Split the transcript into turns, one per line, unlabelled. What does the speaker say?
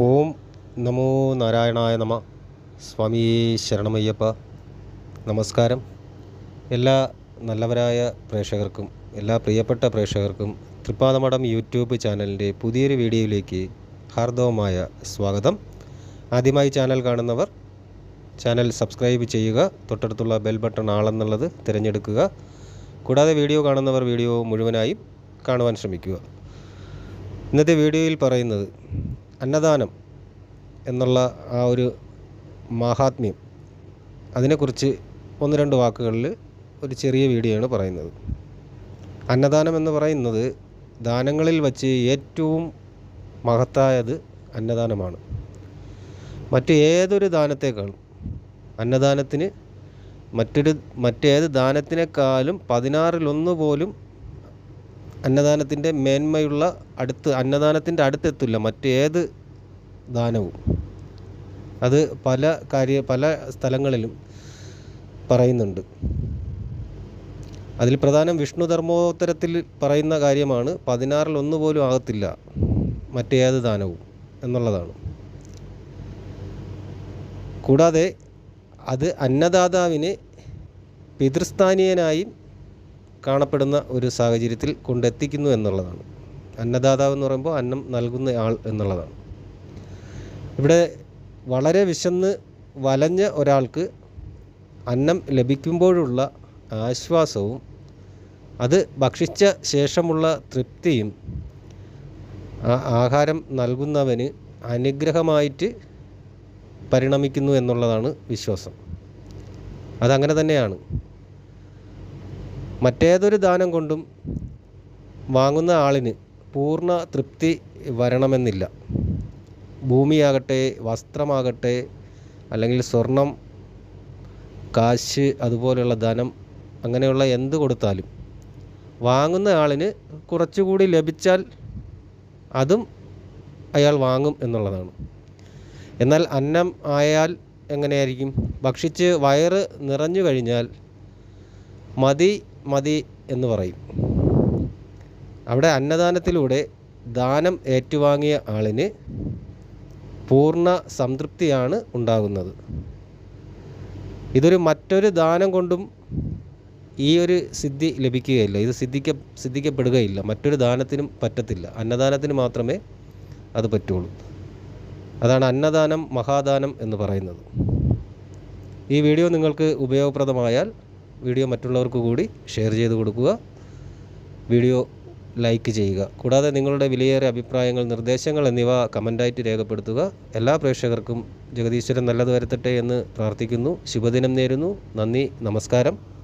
ഓം നമോ നാരായണായ നമ. സ്വാമി ശരണമയ്യപ്പ. നമസ്കാരം. എല്ലാ നല്ലവരായ പ്രേക്ഷകർക്കും എല്ലാ പ്രിയപ്പെട്ട പ്രേക്ഷകർക്കും തൃപ്പാതമഠം യൂട്യൂബ് ചാനലിന്റെ പുതിയൊരു വീഡിയോയിലേക്ക് ഹാർദവമായ സ്വാഗതം. ആദ്യമായി ചാനൽ കാണുന്നവർ ചാനൽ സബ്സ്ക്രൈബ് ചെയ്യുക തൊട്ടടുത്തുള്ള ബെൽ ബട്ടൺ ആളെന്നുള്ളത് തിരഞ്ഞെടുക്കുക. കൂടാതെ വീഡിയോ കാണുന്നവർ വീഡിയോ മുഴുവനായി കാണുവാൻ ശ്രമിക്കുക. ഇന്നത്തെ വീഡിയോയിൽ പറയുന്നത് അന്നദാനം എന്നുള്ള ആ ഒരു മാഹാത്മ്യം അതിനെക്കുറിച്ച് ഒന്ന് രണ്ട് വാക്കുകളിൽ ഒരു ചെറിയ വീഡിയോയാണ് പറയുന്നത്. അന്നദാനം എന്ന് പറയുന്നത് ദാനങ്ങളിൽ വച്ച് ഏറ്റവും മഹത്തായത് അന്നദാനമാണ്. മറ്റ് ഏതൊരു ദാനത്തേക്കാളും അന്നദാനത്തിന് മറ്റൊരു മറ്റേത് ദാനത്തിനേക്കാളും പതിനാറിലൊന്ന് പോലും അന്നദാനത്തിന്റെ മേന്മയുള്ള അടുത്ത് അന്നദാനത്തിന്റെ അടുത്തെത്തില്ല മറ്റേത് ദാനവും. അത് പല കാര്യ പല സ്ഥലങ്ങളിലും പറയുന്നുണ്ട്. അതിൽ പ്രധാനം വിഷ്ണു ധർമ്മോത്തരത്തിൽ പറയുന്ന കാര്യമാണ് പതിനാറിൽ ഒന്ന് പോലും ആകത്തില്ല മറ്റേത് ദാനവും എന്നുള്ളതാണ്. കൂടാതെ അത് അന്നദാതാവിനെ പിതൃസ്ഥാനീയനായും കാണപ്പെടുന്ന ഒരു സാഹചര്യത്തിൽ കൊണ്ടെത്തിക്കുന്നു എന്നുള്ളതാണ്. അന്നദാതാവ് എന്ന് പറയുമ്പോൾ അന്നം നൽകുന്ന ആൾ എന്നുള്ളതാണ്. ഇവിടെ വളരെ വിശന്ന് വലഞ്ഞ ഒരാൾക്ക് അന്നം ലഭിക്കുമ്പോഴുള്ള ആശ്വാസവും അത് ഭക്ഷിച്ച ശേഷമുള്ള തൃപ്തിയും ആ ആഹാരം നൽകുന്നവന് അനുഗ്രഹമായിട്ട് പരിണമിക്കുന്നു എന്നുള്ളതാണ് വിശ്വാസം. അതങ്ങനെ തന്നെയാണ്. മറ്റേതൊരു ദാനം കൊണ്ടും വാങ്ങുന്ന ആളിന് പൂർണ തൃപ്തി വരണമെന്നില്ല. ഭൂമിയാകട്ടെ വസ്ത്രമാകട്ടെ അല്ലെങ്കിൽ സ്വർണം കാശ് അതുപോലെയുള്ള ധനം അങ്ങനെയുള്ള എന്ത് കൊടുത്താലും വാങ്ങുന്ന ആളിന് കുറച്ചുകൂടി ലഭിച്ചാൽ അതും അയാൾ വാങ്ങും എന്നുള്ളതാണ്. എന്നാൽ അന്നം ആയാൽ എങ്ങനെയായിരിക്കും? ഭക്ഷിച്ച് വയറ് നിറഞ്ഞു കഴിഞ്ഞാൽ മതി മതി എന്ന് പറയും. അവിടെ അന്നദാനത്തിലൂടെ ദാനം ഏറ്റുവാങ്ങിയ ആളിന് പൂർണ സംതൃപ്തിയാണ് ഉണ്ടാകുന്നത്. ഇതൊരു മറ്റൊരു ദാനം കൊണ്ടും ഈ ഒരു സിദ്ധി ലഭിക്കുകയില്ല. ഇത് സിദ്ധിക്ക സിദ്ധിക്കപ്പെടുകയില്ല. മറ്റൊരു ദാനത്തിനും പറ്റത്തില്ല. അന്നദാനത്തിന് മാത്രമേ അത് പറ്റുള്ളൂ. അതാണ് അന്നദാനം മഹാദാനം എന്ന് പറയുന്നത്. ഈ വീഡിയോ നിങ്ങൾക്ക് ഉപയോഗപ്രദമായാൽ വീഡിയോ മറ്റുള്ളവർക്ക് കൂടി ഷെയർ ചെയ്ത് കൊടുക്കുക. വീഡിയോ ലൈക്ക് ചെയ്യുക. കൂടാതെ നിങ്ങളുടെ വിലയേറിയ അഭിപ്രായങ്ങൾ നിർദ്ദേശങ്ങൾ എന്നിവ കമന്റായിട്ട് രേഖപ്പെടുത്തുക. എല്ലാ പ്രേക്ഷകർക്കും ജഗദീശ്വരൻ നല്ലത് വരുത്തട്ടെ എന്ന് പ്രാർത്ഥിക്കുന്നു. ശുഭദിനം നേരുന്നു. നന്ദി. നമസ്കാരം.